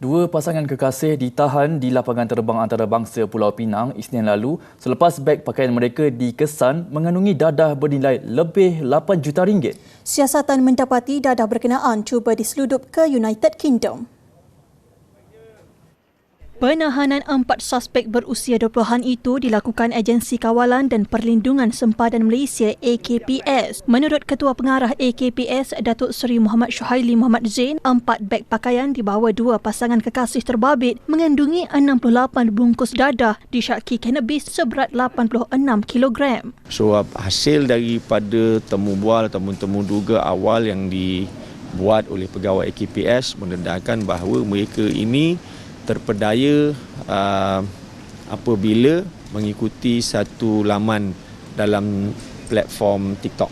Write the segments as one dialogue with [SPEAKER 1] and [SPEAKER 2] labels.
[SPEAKER 1] Dua pasangan kekasih ditahan di lapangan terbang antarabangsa Pulau Pinang Isnin lalu selepas beg pakaian mereka dikesan mengandungi dadah bernilai lebih 8 juta ringgit.
[SPEAKER 2] Siasatan mendapati dadah berkenaan cuba diseludup ke United Kingdom. Penahanan empat suspek berusia 20-an itu dilakukan Agensi Kawalan dan Perlindungan Sempadan Malaysia AKPS. Menurut Ketua Pengarah AKPS, Datuk Seri Muhammad Syuhaili Muhammad Zain, empat beg pakaian dibawa dua pasangan kekasih terbabit mengandungi 68 bungkus dadah disyaki cannabis seberat 86 kilogram.
[SPEAKER 3] So hasil daripada temu bual atau temu duga awal yang dibuat oleh pegawai AKPS mendedahkan bahawa mereka ini terpedaya uh, apabila mengikuti satu laman dalam platform TikTok.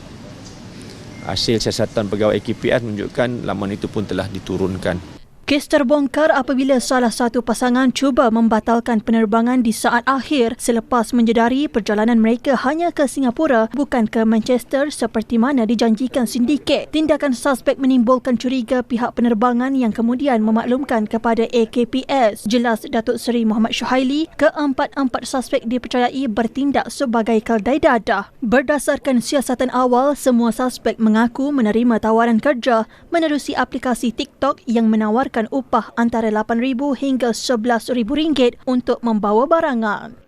[SPEAKER 3] Hasil siasatan pegawai AKPS menunjukkan laman itu pun telah diturunkan.
[SPEAKER 2] Kes terbongkar apabila salah satu pasangan cuba membatalkan penerbangan di saat akhir selepas menjedari perjalanan mereka hanya ke Singapura bukan ke Manchester seperti mana dijanjikan sindiket. Tindakan suspek menimbulkan curiga pihak penerbangan yang kemudian memaklumkan kepada AKPS. Jelas Datuk Seri Muhammad Syuhaili, keempat-empat suspek dipercayai bertindak sebagai keldai dadah. Berdasarkan siasatan awal, semua suspek mengaku menerima tawaran kerja menerusi aplikasi TikTok yang menawarkan upah antara RM8,000 hingga RM11,000 untuk membawa barangan.